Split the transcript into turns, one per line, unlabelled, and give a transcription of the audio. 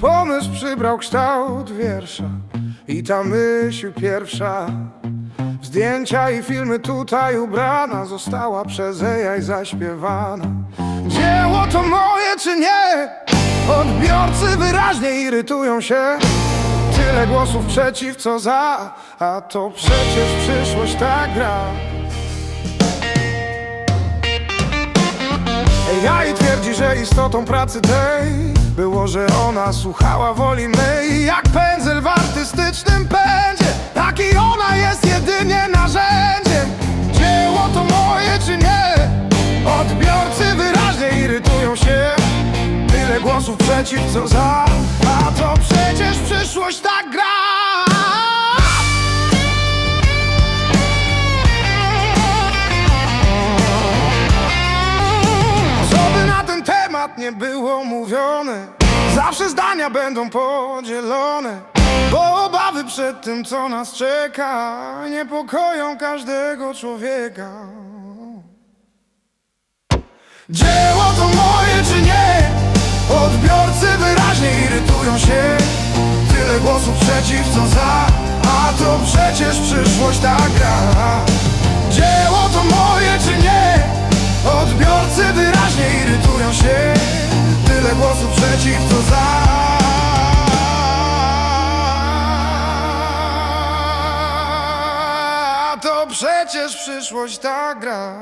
Pomysł przybrał kształt wiersza I ta myśl pierwsza. Zdjęcia i filmy tutaj ubrana Została przez AI zaśpiewana. Dzieło to moje czy nie? Odbiorcy wyraźnie irytują się Tyle głosów przeciw co za A to przecież przyszłość ta gra. AI twierdzi, że istotą pracy tej Było, że ona słuchała woli mej. Jak pędzel w artystycznym pędzie Tak i ona jest jedynie narzędziem. Dzieło to moje czy nie? Odbiorcy wyraźnie irytują się. Tyle głosów przeciw co za ten temat nie było mówione. Zawsze zdania będą podzielone Bo obawy przed tym, co nas czeka Niepokoją każdego człowieka. Dzieło to moje czy nie? Odbiorcy wyraźnie irytują się. Tyle głosów przeciw, co za A to przecież przyszłość ta gra. Dzieło to moje czy nie? Odbiorcy wyraźnie irytują się Tyle głosów przeciw, co za. To przecież przyszłość ta gra